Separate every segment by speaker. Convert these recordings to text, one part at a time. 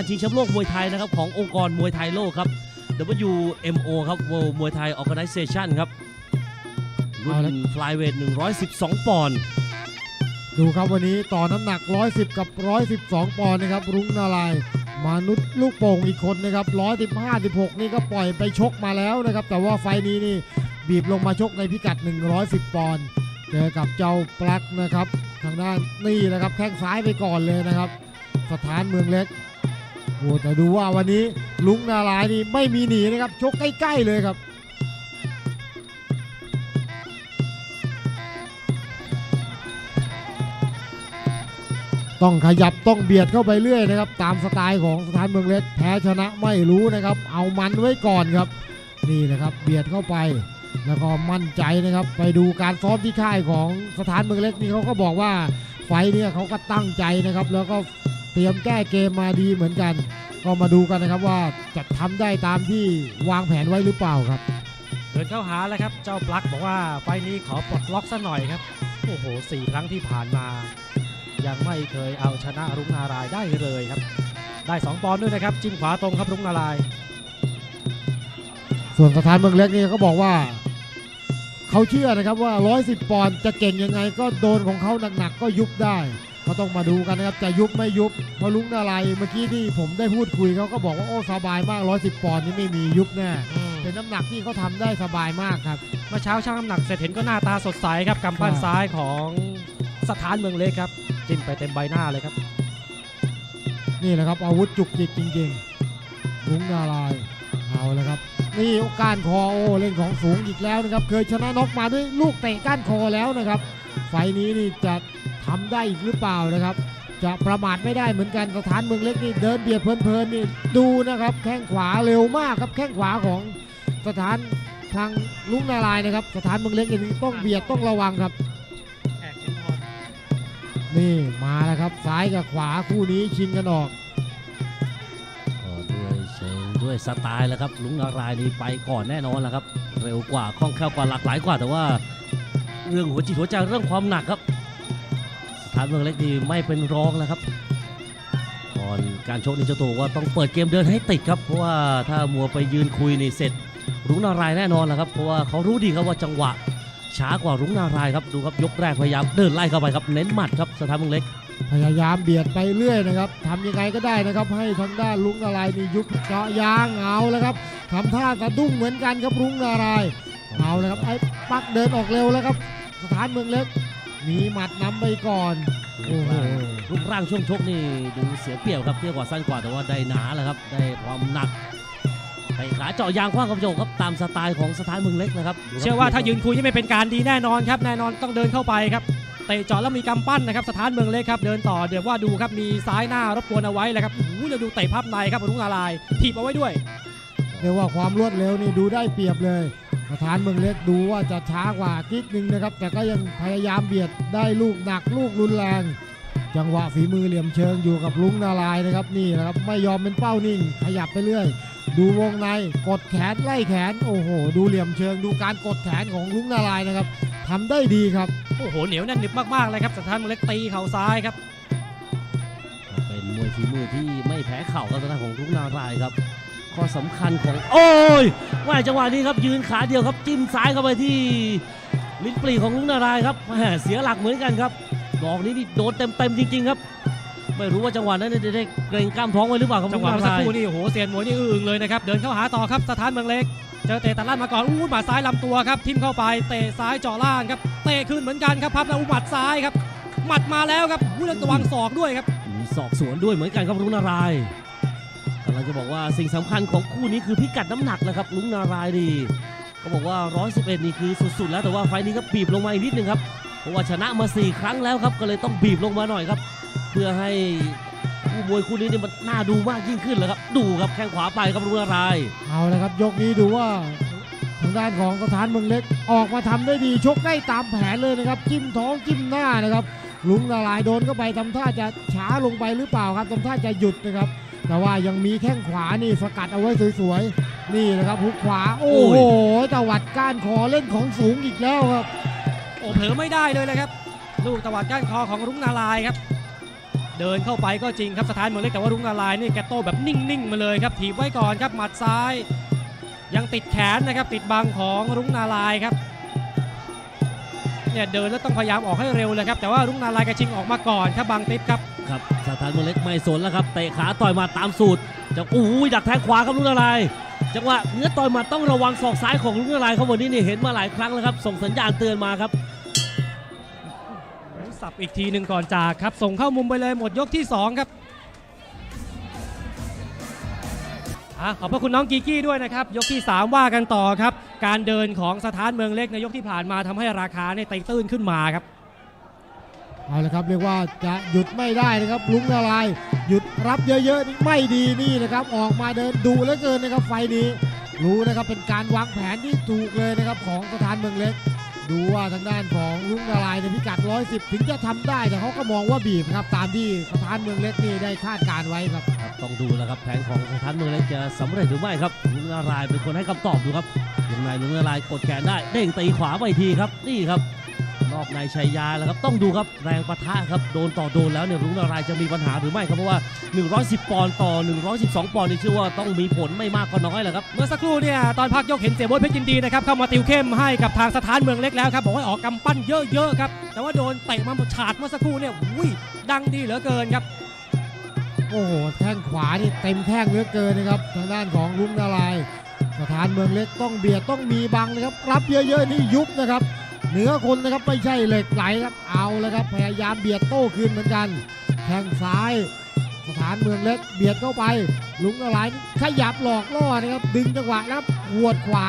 Speaker 1: การชิงแชมป์โลกมวยไทยนะครับขององค์กรมวยไทยโลกครับ WMO ครับ World มวยไทย Organization ครับรุ่
Speaker 2: เอาละ
Speaker 1: น flyweight 112 ปอนด์
Speaker 2: ดูครับวันนี้ต่อน้ำหนัก 110 กับ 112 ปอนด์นะครับ รุ้งนารายณ์มนุษย์ลูกโป่งอีกคนนะครับ115 16 นี่ก็ปล่อยไปชกมาแล้วนะครับ แต่ว่าไฟล์นี้นี่บีบลงมาชกในพิกัด 110 ปอนด์เจอกับเจ้าปลั๊กนะครับ ทางด้านนี่นะครับแข้งซ้ายไปก่อนเลยนะครับ สถานเมืองเล็ก โอ้แต่ดูว่าวันนี้ลุงนารายนี่ไม่มีหนีนะครับชกใกล้ๆเลยครับต้องขยับต้องเบียดเข้าไปเรื่อยนะครับ ตามสไตล์ของสถานเมืองเล็กแพ้ชนะไม่รู้นะครับ เอามันไว้ก่อนครับ นี่นะครับเบียดเข้าไป แล้วก็มั่นใจนะครับ ไปดูการซ้อมที่ค่ายของสถานเมืองเล็กนี่เขาก็บอกว่าไฟเนี่ยเขาก็ตั้งใจนะครับ แล้วก็ รียมแก้เกมมาดีเหมือนกัน ก็มาดูกันนะครับว่าจะทำได้ตามที่วางแผนไว้หรือเปล่าครับ
Speaker 3: เดินเข้าหาแล้วครับ เจ้าปลั๊กบอกว่าไฟล์นี้ขอปลดล็อกซะหน่อยครับ โอ้โหสี่ครั้งที่ผ่านมา ยังไม่เคยเอาชนะรุ้งนารายณ์ได้เลยครับ ได้2ปอนด์ด้วยนะครับ จิ้มขวาตรงครับรุ้งนารายณ์
Speaker 2: ส่วนสถานเมืองเล็กนี่เขาบอกว่าเขาเชื่อนะครับว่า 110 ปอนด์จะเก่งยังไงก็โดนของเขาหนักๆก็ยุบได้ ก็ต้องมาดูกันนะครับจะยุบไม่ยุบเพราะลุงนาลายณ์เมื่อกี้ที่ผมได้พูดคุยเขาก็บอกว่าโอ้สบายมาก 110 ปอนด์นี่ไม่มียุบแน่เป็นน้ำหนักที่เขาทำได้สบายมากครับ
Speaker 3: เมื่อเช้าช่างน้ำหนักเสร็จเห็นก็หน้าตาสดใสครับกำปั้น
Speaker 2: ครับ
Speaker 3: ซ้ายของสถานเมืองเล็กครับ จิ้มไปเต็มใบหน้าเลยครับ
Speaker 2: นี่แหละครับอาวุธจุกจิกจริงๆลุงนาลายณ์เอาแล้วครับนี่ก้านคอโอ้เล่นของสูงอีกแล้วนะครับ เคยชนะน็อกมาด้วยลูกเตะก้านคอแล้วนะครับ ไฟนี้นี่จะทำได้อีกหรือเปล่านะครับ จะประมาทไม่ได้เหมือนกันสถานเมืองเล็กนี่เดินเบียดเพลินๆนี่ดูนะครับ แข้งขวาเร็วมากครับแข้งขวาของสถานทางลุงนารายนะครับ สถานเมืองเล็กนี่ต้องเบียดต้องระวังครับนี่มาแล้วครับซ้ายกับขวาคู่นี้ชิงกันออก
Speaker 1: ด้วยเชิงด้วยสไตล์แล้วครับลุงนารายนี่ไปก่อนแน่นอนแล้วครับ เร็วกว่าคล่องแคล่วกว่าหลากหลายกว่าแต่ว่า เรื่องหัวจิตหัวใจเรื่องความหนักครับสถานเมืองเล็กนี่ไม่เป็นรองแล้วครับก่อนการชกนี่เจ้าตัวว่าต้องเปิดเกมเดินให้ติดครับเพราะว่าถ้ามัวไปยืนคุยนี่เสร็จ รุ้งนารายแน่นอนแหละครับเพราะว่าเขารู้ดีครับว่าจังหวะช้ากว่ารุ้งนารายครับดูครับยกแรกพยายามเดินไล่เข้าไปครับเน้นหมัดครับสถานเมืองเล็ก
Speaker 2: พยายามเบียดไปเรื่อยนะครับทำยังไงก็ได้นะครับ ให้ทางด้านลุงนารายนี่ยุบเจาะยางเอาแล้วครับทำท่าสะดุ้งเหมือนกันครับลุงนารายเอาแล้วครับไอ้ปักเดินออกเร็วแล้วครับ สถานเมืองเล็ก มีหมัดนำไปก่อนโอ้โห
Speaker 1: รูปร่างช่วงชกนี่ดูเสียเปรียบครับเทียบกว่าสั้นกว่าแต่ว่าได้หนาแหละครับ ได้ความหนักไปขาเจาะยางคว้างกระโจกครับตามสไตล์ของสถานเมืองเล็กนะครับดูครับ
Speaker 3: เชื่อว่าถ้ายืนคุยนี่ไม่เป็นการดีแน่นอนครับแน่นอนต้องเดินเข้าไปครับเตะเจาะแล้วมีกำปั้นนะครับสถานเมืองเล็กครับเดินต่อเดี๋ยวว่าดูครับมีซ้ายหน้ารบกวนเอาไว้เลยครับโอ้โหแล้วดูเตะพับในครับรุ้งนารายณ์ถีบเอาไว้ด้วย
Speaker 2: เรียกว่าความรวดเร็วนี่ดูได้เปรียบเลย สถานเมืองเล็กดูว่าจะช้ากว่านิดนึงนะครับ แต่ก็ยังพยายามเบียดได้ลูกหนักลูกรุนแรง จังหวะฝีมือเหลี่ยมเชิงอยู่กับลุงนารายณ์นะครับนี่นะครับไม่ยอมเป็นเป้านิ่ง ขยับไปเรื่อย ดูวงในกดแขนไล่แขนโอ้โห ดูเหลี่ยมเชิง ดูการกดแขนของลุงนารายณ์นะครับทำได้ดีครับ
Speaker 3: โอ้โหเหนียวแน่นหนึบมากๆเลยครับสถานเมืองเล็กตีเข่าซ้ายครับ
Speaker 1: เป็นมวยฝีมือที่ไม่แพ้เข่าครับทางด้านของทุกนารายณ์ครับ ข้อสำคัญของโอ้ยว่าจังหวะนี้ครับยืนขาเดียวครับจิ้มซ้ายเข้าไปที่ลิ้นปลีของลุงนารายณ์ครับแหมเสียหลักเหมือนกันครับดอกนี้นี่โดนเต็มๆจริงๆครับ ไม่รู้ว่าจังหวะนั้นจะได้เกรงกล้ามท้องไว้หรือเปล่าครับ
Speaker 3: จังหวะ
Speaker 1: ลุ
Speaker 3: เมื่อสัก
Speaker 1: นาราย
Speaker 3: ค
Speaker 1: ณ์
Speaker 3: รู่นี่โอ้โหเสียนมวยนี่อึ้งเลยนะครับเดินเข้าหาต่อครับสถานเมืองเล็กเจอเตะตัดล่างมาก่อนอู้หมัดซ้ายลำตัวครับทิ่มเข้าไปเตะซ้ายเจาะล่างครับเตะขึ้นเหมือนกันครับพับแล้วอู้หมัดซ้ายครับหมัดมาแล้วครับอู้แล้วระวังศอกด้วยครับ
Speaker 1: มีศอกสวนด้วยเหมือนกันครับลุงนารายณ์ กำลังจะบอกว่าสิ่งสำคัญของคู่นี้คือพิกัดน้ำหนักนะครับ ลุงนารายดีเขาบอกว่า 111 นี่คือสุดๆ แล้วแต่ว่าไฟล์นี้ก็บีบลงมาอีกนิดนึงครับเพราะว่าชนะมา 4 ครั้งแล้วครับก็เลยต้องบีบลงมาหน่อยครับ เพื่อให้คู่มวยคู่นี้เนี่ยมันน่าดูมากยิ่งขึ้นแล้วครับดูครับแข้งขวาไปครับลุงนาราย
Speaker 2: เอาละครับยกนี้ดูว่าทางด้านของสถานเมืองเล็กออกมาทำได้ดีชกได้ตามแผนเลยนะครับจิ้มท้องจิ้มหน้านะครับลุงละลายโดนเข้าไปทำท่าจะช้าลงไปหรือเปล่าครับทำท่าจะหยุดนะครับ แต่ว่ายังมีแข้งขวานี่สกัดเอาไว้สวยๆ นี่นะครับหุกขวา โอ้โหตวัดก้านคอเล่นของสูงอีกแล้วครับ
Speaker 3: โอ้เผลอไม่ได้เลยนะครับ ลูกตวัดก้านคอของรุ้งนารายณ์ครับ เดินเข้าไปก็จริงครับสถานเมืองเล็กแต่ว่ารุ้งนารายณ์นี่แกโต้แบบนิ่งๆมาเลยครับถีบไว้ก่อนครับหมัดซ้าย ยังติดแขนนะครับติดบังของรุ้งนารายณ์ครับ เนี่ยเดินแล้วต้องพยายามออกให้เร็วเลยครับ แต่ว่ารุ้งนารายณ์กระชิงออกมาก่อนครับบังติ๊บครับ
Speaker 1: ครับสถานเมืองเล็กไม่สนแล้วครับเตะขาต่อยหมาตามสูตรจะอู้ยดักแทงขวาครับลุงนารายณ์จังหวะเนื้อต่อยหมาต้องระวังศอกซ้ายของลุงนารายณ์เขาวันนี้นี่เห็นมาหลายครั้งแล้วครับส่งสัญญาณเตือนมาครับ
Speaker 3: สับอีกทีหนึ่งก่อนจากครับส่งเข้ามุมไปเลยหมดยกที่2ครับ อะขอบพระคุณน้องกีกี้ด้วยนะครับ ยกที่ 3 ว่ากันต่อครับ การเดินของสถานเมืองเล็กในยกที่ผ่านมาทำให้ราคาเนี่ยไต่ตื้นขึ้นมาครับ
Speaker 2: เอาละครับเรียกว่าจะหยุดไม่ได้นะครับลุงนาราย หยุดรับเยอะๆนี่ไม่ดีนี่นะครับ ออกมาเดินดูเหลือเกินนะครับไฟล์นี้ รู้นะครับเป็นการวางแผนที่ถูกเลยนะครับของสถานเมืองเล็ก ดูว่าทางด้านของลุงนารายในพิกัด 110 ถึงจะทำได้แต่เขาก็มองว่าบีบครับตามที่สถานเมืองเล็กนี่ได้คาดการไว้ครับ
Speaker 1: ครับ ต้องดูแล้วครับแผนของสถานเมืองเล็กจะสำเร็จหรือไม่ครับลุงนารายเป็นคนให้คำตอบดูครับยังไงลุงนารายกดแขนได้เด้งตีขวาไปทีครับนี่ครับ อกในชัยยาแล้วครับต้องดูครับแรงปะทะครับโดนต่อโดนแล้วเนี่ยลุงนารายจะมีปัญหาหรือไม่ครับเพราะว่า 110 ปอนด์ต่อ 112 ปอนด์นี่เชื่อว่าต้องมีผลไม่มากก็น้อยแหละครับ
Speaker 3: เมื่อสักครู่เนี่ยตอนพักยกเห็นเสียโบ๊ทเพชรยินดีนะครับเข้ามาติวเข้มให้กับทางสถานเมืองเล็กแล้วครับบอกว่าออกกำปั้นเยอะๆครับแต่ว่าโดนเตะมาหมดฉาดเมื่อสักครู่เนี่ยอุ้ยดังดีเหลือเกินครับ
Speaker 2: โอ้โหแข้งขวานี่เต็มแข้งเหลือเกินนะครับทางด้านของลุงนารายสถานเมืองเล็กต้องเบียดต้องมีบังนะครับรับเยอะๆนี่ยุบนะครับ เหนือคนนะครับไม่ใช่เหล็กไหลครับเอาแล้วครับพยายามเบียดโต้คืนเหมือนกันแข้งซ้าย สถานเมืองเล็กเบียดเข้าไป ลุงอะไรนี่ขยับหลอกล่อนะครับ ดึงจังหวะแล้วหัวดขวา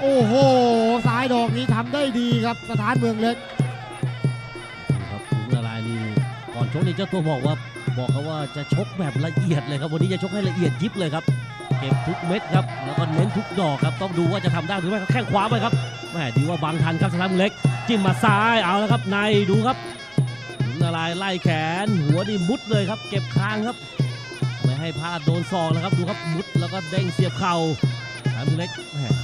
Speaker 2: โอ้โหซ้ายดอกนี้ทำได้ดีครับ สถานเมืองเล็ก
Speaker 1: ครับลุงนารายนี่ก่อนชกนี่เจ้าตัวบอกว่าบอกเขาว่าจะชกแบบละเอียดเลยครับวันนี้จะชกให้ละเอียดยิบเลยครับเก็บทุกเม็ดครับแล้วก็เน้นทุกดอกครับต้องดูว่าจะทำได้หรือไม่ครับแข้งขวาไปครับ แหมดีว่าบังทันครับสถานเมืองเล็ก จิ้มมาซ้ายเอาแล้วครับในดูครับลุงนารายไล่แขน หัวนี่มุดเลยครับ เก็บคางครับ ไม่ให้พลาดโดนซองนะครับดูครับมุดแล้วก็เด้งเสียบเข่าสถานเมืองเล็ก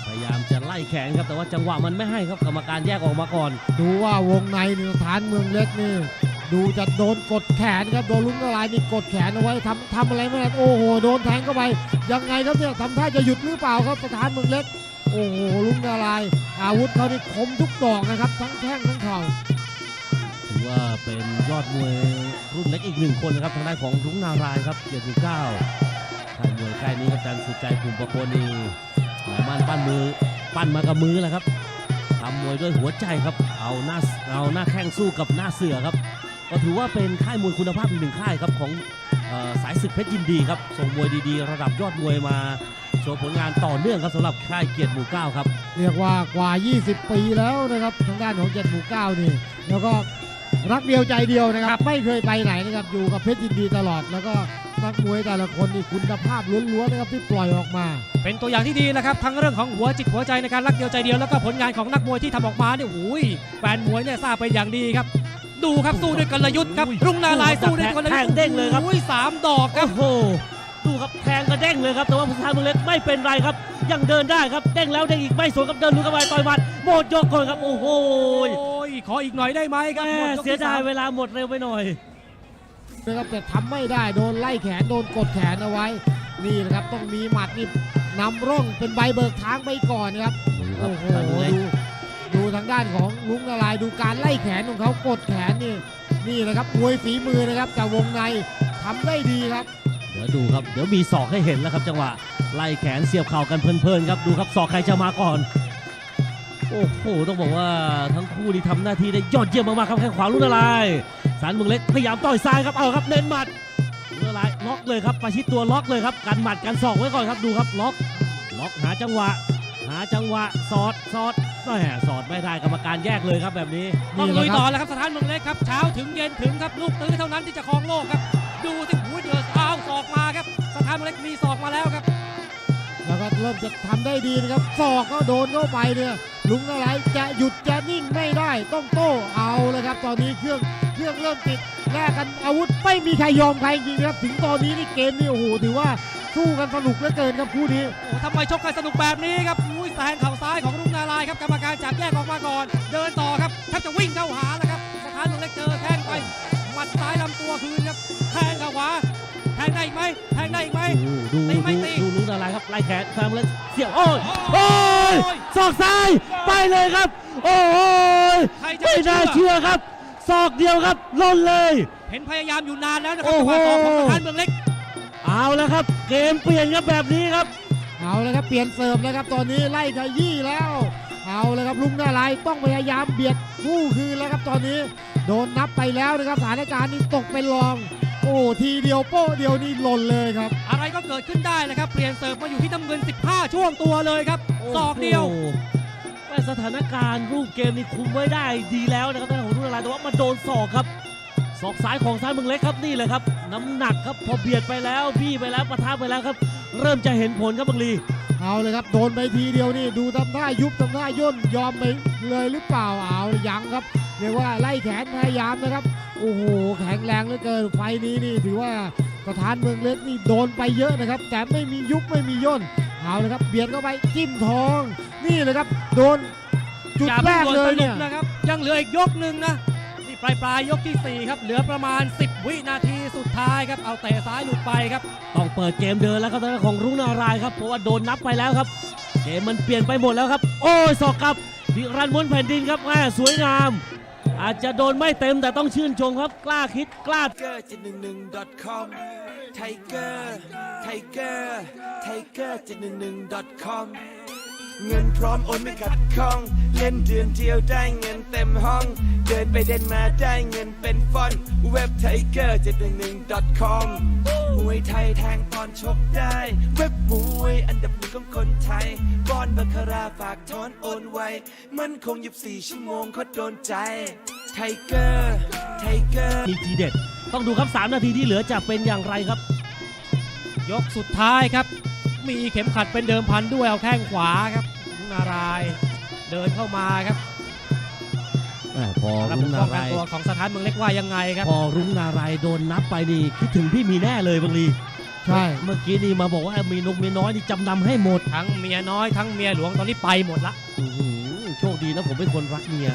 Speaker 1: พยายามจะไล่แขนครับแต่ว่าจังหวะมันไม่ให้ครับกรรมการแยกออกมาก่อน
Speaker 2: ดูว่าวงในนี่สถานเมืองเล็กนี่ดูจะโดนกดแขนครับโดนลุงละลายนี่กดแขนเอาไว้ทำทำอะไรไม่ได้โอ้โหโดนแทงเข้าไปยังไงครับเนี่ยทำท่าจะหยุดหรือเปล่าครับสถานเมืองเล็ก อ้โหลุงละลาย อาวุธเขานี่คมทุกดอกนะครับ ทั้งแข้งทั้งเข่า
Speaker 1: ถือว่าเป็นยอดมวยรุ่นเล็กอีกหนึ่งคนนะครับทางด้านของรุ้งนารายครับเกียรติเก้าค่ายมวยค่ายนี้ครับอาจารย์สุดใจภูมิประโคนนีหมายมั่นปั้นมือปั้นมากับมือแหละครับทำมวยด้วยหัวใจครับ เอาหน้าเอาหน้าแข้งสู้กับหน้าเสือครับ ก็ถือว่าเป็นค่ายมวยคุณภาพอีกหนึ่งค่ายครับของอ่อสายศึกเพชรยินดีครับส่งมวยดีๆ ระดับยอดมวยมา ชว์ผลงานต่อเนื่องครับสำหรับค่ายเกียรติหมู่เก้าครับ
Speaker 2: เรียกว่ากว่า 20 ปีแล้วนะครับทางด้านของเจ็ดหมู่เก้านี่ แล้วก็รักเดียวใจเดียวนะครับ ไม่เคยไปไหนนะครับอยู่กับเพชรยินดีตลอด แล้วก็นักมวยแต่ละคนนี่คุณภาพล้วนๆนะครับที่ปล่อยออกมา
Speaker 3: เป็นตัวอย่างที่ดีนะครับทั้งเรื่องของหัวจิตหัวใจในการรักเดียวใจเดียวแล้วก็ผลงานของนักมวยที่ทำออกมาเนี่ยโอ้ยแฟนมวยเนี่ยทราบเป็นอย่างดีครับดูครับสู้ด้วยกลยุทธ์ครับ
Speaker 1: อุ้ย
Speaker 3: รุ่งนารายณ์สู้ด้วยกลยุทธ์
Speaker 1: แทงเด้งเลยครับ
Speaker 3: โอ้ยสามดอกครับ
Speaker 1: โอ้โห ดูครับแทงกระเด้งเลยครับ แต่ว่าผู้ชายเมืองเล็กไม่เป็นไรครับ ยังเดินได้ครับเด้งแล้วเด้งอีกไม่สวนครับเดินลุกเข้าไปต่อยหมัดหมดยกก่อนครับโอ้โห
Speaker 3: โอ้ยขออีกหน่อยได้ไหมครับ
Speaker 1: แม่
Speaker 3: หมก
Speaker 1: เสีย
Speaker 3: ที่
Speaker 1: ดาย
Speaker 3: สม
Speaker 1: เวลาหมดเร็วไปหน่อย
Speaker 2: นะครับแต่ทำไม่ได้โดนไล่แขนโดนกดแขนเอาไว้ นี่นะครับต้องมีหมัดนี่นำร่องเป็นใบเบิกทางไปก่อนครับ
Speaker 1: ดูครับ
Speaker 2: โอ้โห
Speaker 1: ชายเมืองเล็ก
Speaker 2: ดูดูทางด้านของลุงละลายดูการไล่แขนของเขากดแขนนี่นี่นะครับมวยฝีมือนะครับแต่วงในทำได้ดีครับ
Speaker 1: เดี๋ยวดูครับเดี๋ยวมีศอกให้เห็นแล้วครับ จังหวะไล่แขนเสียบเข่ากันเพลินๆครับดูครับศอกใครจะมาก่อน โอ้โหต้องบอกว่าทั้งคู่นี่ทำหน้าที่ได้ยอดเยี่ยมมากๆครับแข้งขวาลุกละลายสารเมืองเล็กพยายามต่อยซ้ายครับเอาครับเน้นหมัดลุกละลายล็อกเลยครับประชิดตัวล็อกเลยครับกันหมัดกันศอกไว้ก่อนครับดูครับล็อกล็อกหาจังหวะ หาจังหวะสอดสอดแหมสอดไม่ได้กรรมการแยกเลยครับแบบนี้
Speaker 3: ต้องลุยต่อแล้วครับสถานเมืองเล็กครับเช้าถึงเย็นถึงครับลูกตื้อเท่านั้นที่จะครองโลกครับ ดูสิหูเดือด อ้าวศอกมาครับสถานเมืองเล็กมีศอกมาแล้วครับ
Speaker 2: แล้วก็เริ่มจะทำได้ดีนะครับศอกก็โดนเข้าไปเนี่ยลุงอะไรจะหยุดจะนิ่งไม่ได้ต้องโต้เอาเลยครับ ตอนนี้เครื่องเครื่องเริ่มติดแลกกันอาวุธไม่มีใครยอมใครจริงๆครับ ถึงตอนนี้นี่เกมนี่โอ้โหถือว่าสู้กันสนุกเหลือเกินครับคู่นี้
Speaker 3: โอ้ทำไมชกกันสนุกแบบนี้ครับอุ้ยแทงเข่าซ้ายของรุ่งนารายณ์ครับกรรมการจับแยกออกมาก่อน เดินต่อครับแทบจะวิ่งเข้าหาแล้วครับสถานเมืองเล็กเจอแทงไปหมัดดซ้ายลำตัวคืนครับแทงเข้าขวาแท งได้อีกไหมแทงได้อีกไหม
Speaker 1: ดู
Speaker 3: ตีไม่ตี
Speaker 1: ดูลุงนาลายครับไล่แขนแฟมเลยเสียบโอ้ย
Speaker 3: โอ้
Speaker 1: ยศอกซ้ายไปเลยครับ โอ้ยไม่
Speaker 3: ไป
Speaker 1: น่า
Speaker 3: เชื่อ
Speaker 1: ครับศอกเดียวครับล่นเลย
Speaker 3: เห็นพยายามอยู่นานแล้วนะครั
Speaker 1: โอ้
Speaker 3: จังห
Speaker 1: โห
Speaker 3: วะต่อของสถานเมืองเล็ก
Speaker 1: เอาแล้วครับ เกมเปลี่ยนครับแบบนี้ครับ
Speaker 2: เอาเลยครับเปลี่ยนเสิร์ฟแล้วครับตอนนี้ไล่ขยี้แล้ว เอาเลยครับลุงนาลายต้องพยายามเบียดคู่คืนแล้วครับตอนนี้ โดนนับไปแล้วนะครับสถานการณ์นี้ตกเป็นรอง โอ้ทีเดียวโป้เดียวนี่หล่นเลยครับ
Speaker 3: อะไรก็เกิดขึ้นได้นะครับ เปลี่ยนเสิร์ฟมาอยู่ที่น้ำเงิน 15 ช่วงตัวเลยครับศอกเดียว
Speaker 1: โอ้โหแต่สถานการณ์รูปเกมนี่คุมไว้ได้ดีแล้วนะครับทางของรุ่นอะไรแต่ว่ามาโดนศอกครับศอกซ้ายของซ้ายเมืองเล็กครับนี่แหละครับ น้ำหนักครับพอเบียดไปแล้วบี้ไปแล้วปะทะไปแล้วครับ เริ่มจะเห็นผลครับบังลี
Speaker 2: เอาเลยครับโดนไปทีเดียวนี่ดูทำท่ายุบทำท่าย่นยอมไปเลยหรือเปล่าเอายังครับเรียกว่าไล่แขนพยายามนะครับ โอ้โหแข็งแรงเหลือเกินไฟนี้นี่ถือว่าสถานเมืองเล็กนี่โดนไปเยอะนะครับ แต่ไม่มียุบไม่มีย่นเอาเลยครับเบียดเข้าไปจิ้มทอง นี่เลยครับโดนจุดแรกเลยเนี่ย
Speaker 3: นะครับ ยังเหลืออีกยกหนึ่งนะนี่ปลายปลายๆยกที่ 4 ครับ เหลือประมาณ 10 วินาทีสุดท้ายครับ เอาเตะซ้ายหลุดไปครับ
Speaker 1: ต้องเปิดเกมเดินแล้วครับทางของรุ่งนารายครับ เพราะว่าโดนนับไปแล้วครับ เกมมันเปลี่ยนไปหมดแล้วครับ โอ้ยศอกกับพิรันม้วนแผ่นดินครับแม่สวยงาม อาจจะโดนไม่เต็มแต่ต้องชื่นชมครับกล้าคิดกล้า
Speaker 4: tiger 7 1 1 com tiger tiger tiger 7 1 com เงินพร้อมโอนไม่ขัดข้อง เล่นเดือนเดียวได้เงินเต็มห้อง เดินไปเดินมาได้เงินเป็นฟอนต์เว็บ tiger 7 1 com มวยไทยแทงตอนชกได้ เว็บมวยอันดับหนึ่งของคนไทยบอนบัคาราฝากถอนโอนไว มันคง24ชั่วโมงเขาโดนใจ tiger tiger
Speaker 1: มีทีเด็ด ต้องดูครับ 3 นาทีที่เหลือจะเป็นอย่างไรครับ
Speaker 3: ยกสุดท้ายครับ มีเข็มขัดเป็นเดิมพันด้วยเอาแข้งขวาครับ นารายณ์เดินเข้ามาครับ
Speaker 1: อ่าพอ
Speaker 3: ระบ
Speaker 1: รุ้
Speaker 3: บ
Speaker 1: ง
Speaker 3: ป้
Speaker 1: นา
Speaker 3: องกัน
Speaker 1: รายณ์
Speaker 3: ตัวของสถานเมืองเล็กว่ายังไงครับ
Speaker 1: พอรุ้งนารายณ์โดนนับไปนี่คิดถึงพี่มีแน่เลยบางลี
Speaker 2: ใช่
Speaker 1: เมื่อกี้นี่มาบอกว่ามีนกมีน้อยนี่จำนำให้หมด
Speaker 3: ทั้งเมียน้อยทั้งเมียหลวงตอนนี้ไปหมดละ
Speaker 1: อื้อหือโชคดีนะผมเป็นคนรักเมีย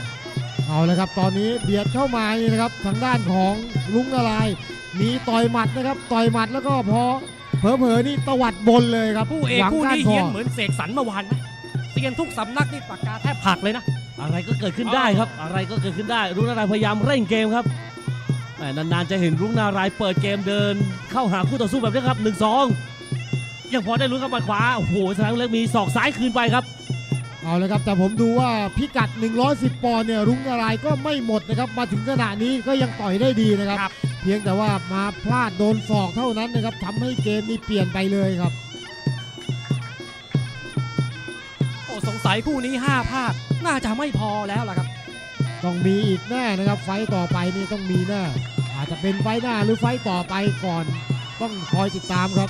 Speaker 2: เอาเลยครับ ตอนนี้เบียดเข้ามานี่นะครับทางด้านของลุงนาลายณ์มีต่อยหมัดนะครับต่อยหมัดแล้วก็พอเผลอๆนี่ตวัดบนเลยครับ
Speaker 3: ผู้เอก
Speaker 2: หวัง
Speaker 3: คู่
Speaker 2: ก้าน
Speaker 3: นี้
Speaker 2: คอ
Speaker 3: เฮี้ยนเหมือนเสกสรรเมื่อวานไหม เซียนทุกสำนักนี่ปากกาแทบผักเลยนะ
Speaker 1: อะไรก็เกิดขึ้นได้ครับ อะไรก็เกิดขึ้นได้รุ่งนารายณ์พยายามเร่งเกมครับแหม่นานๆจะเห็นรุ่งนารายณ์เปิดเกมเดิน เข้าหาคู่ต่อสู้แบบนี้ครับ1นสองยังพอได้ลุ้นครับหมัดขวาโอ้โหสนามเล็กมีศอกซ้ายคืนไปครับ
Speaker 2: เอาเลยครับแต่ผมดูว่าพิกัด 110 ปอนด์เนี่ยรุ้งนาลายณ์ก็ไม่หมดนะครับ มาถึงขณะนี้ก็ยังต่อยได้ดีนะครับ
Speaker 3: ครับ
Speaker 2: เพียงแต่ว่ามาพลาดโดนศอกเท่านั้นนะครับทำให้เกมนี้เปลี่ยนไปเลยครับ
Speaker 3: อ้สงสัยคู่นี้5ภาคน่าจะไม่พอแล้วล่ะครับ
Speaker 2: ต้องมีอีกแน่นะครับ ไฟต์ต่อไปนี่ต้องมีแน่อาจจะเป็นไฟต์หน้าหรือไฟต์ต่อไปก่อน ต้องคอยติดตามครับ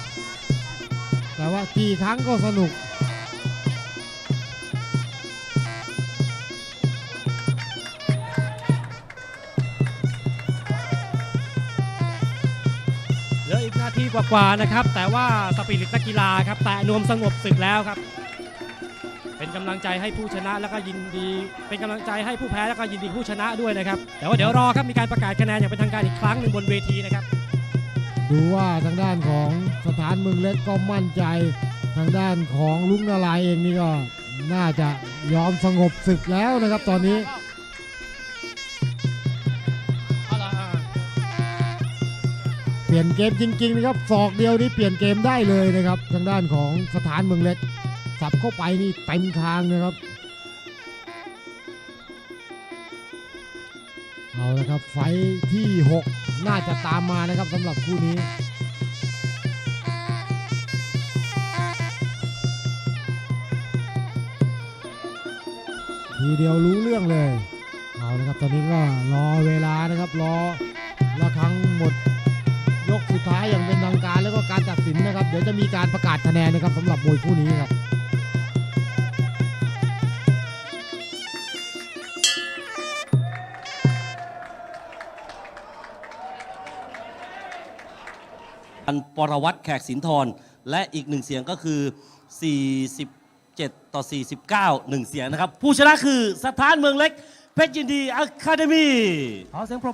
Speaker 2: แต่ว่ากี่ครั้งก็สนุก
Speaker 3: เหลืออีกนาทีกว่าๆนะครับ แต่ว่าสปิริตนักกีฬาครับแต่นวมสงบศึกแล้วครับ เป็นกำลังใจให้ผู้ชนะแล้วก็ยินดี เป็นกำลังใจให้ผู้แพ้แล้วก็ยินดีผู้ชนะด้วยนะครับ แต่ว่าเดี๋ยวรอครับมีการประกาศคะแนนอย่างเป็นทางการอีกครั้งหนึ่งบนเวทีนะครับ
Speaker 2: ดูว่าทางด้านของสถานเมืองเล็กก็มั่นใจ ทางด้านของลุงนาลายเองนี่ก็น่าจะยอมสงบศึกแล้วนะครับตอนนี้
Speaker 3: เอาล่ะอ่า
Speaker 2: เปลี่ยนเกมจริงๆนะครับศอกเดียวนี่เปลี่ยนเกมได้เลยนะครับ ทางด้านของสถานเมืองเล็ก สับเข้าไปนี่เต็มคางนะครับ เอาละครับไฟที่ 6 น่าจะตามมานะครับสำหรับคู่นี้ทีเดียวรู้เรื่องเลย เอาละครับตอนนี้ก็รอเวลานะครับรอระครั้งหมดยกสุดท้ายอย่างเป็นทางการแล้วก็การตัดสินนะครับ เดี๋ยวจะมีการประกาศคะแนนนะครับสำหรับมวยคู่นี้ครับั
Speaker 1: นปรวัตรแขกสินทร และอีกหนึ่งเสียงก็คือ 47 ต่อ 49หนึ่งเสียงนะครับ ผู้ชนะคือสถานเมืองเล็ก เพชรยินดีอะคาเดมี
Speaker 3: ขอเสียงปรบ